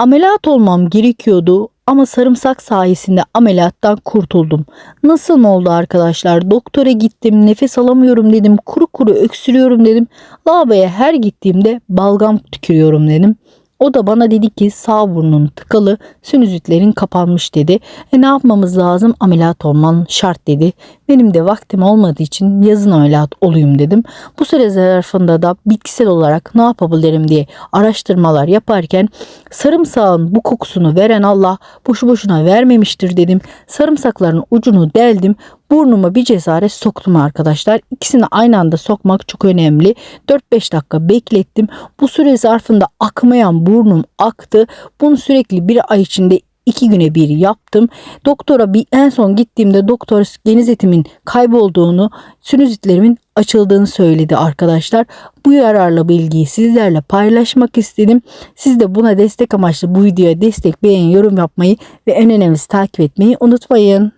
Ameliyat olmam gerekiyordu ama sarımsak sayesinde ameliyattan kurtuldum. Nasıl mı oldu arkadaşlar? Doktora gittim, nefes alamıyorum dedim, kuru kuru öksürüyorum dedim. Lavaboya her gittiğimde balgam tükürüyorum dedim. O da bana dedi ki sağ burnun tıkalı, sinüzitlerin kapanmış dedi. E ne yapmamız lazım? Ameliyat olman şart dedi. Benim de vaktim olmadığı için yazın ameliyat olayım dedim. Bu süre zarfında da bitkisel olarak ne yapabilirim diye araştırmalar yaparken sarımsağın bu kokusunu veren Allah boşu boşuna vermemiştir dedim. Sarımsakların ucunu deldim. Burnuma bir cesaret soktum arkadaşlar. İkisini aynı anda sokmak çok önemli. 4-5 dakika beklettim. Bu süre zarfında akmayan burnum aktı. Bunu sürekli bir ay içinde iki güne bir yaptım. Doktora bir en son gittiğimde doktor geniz etimin kaybolduğunu, sinüzitlerimin açıldığını söyledi arkadaşlar. Bu yararlı bilgiyi sizlerle paylaşmak istedim. Siz de buna destek amaçlı bu videoya destek, beğen, yorum yapmayı ve en önemlisi takip etmeyi unutmayın.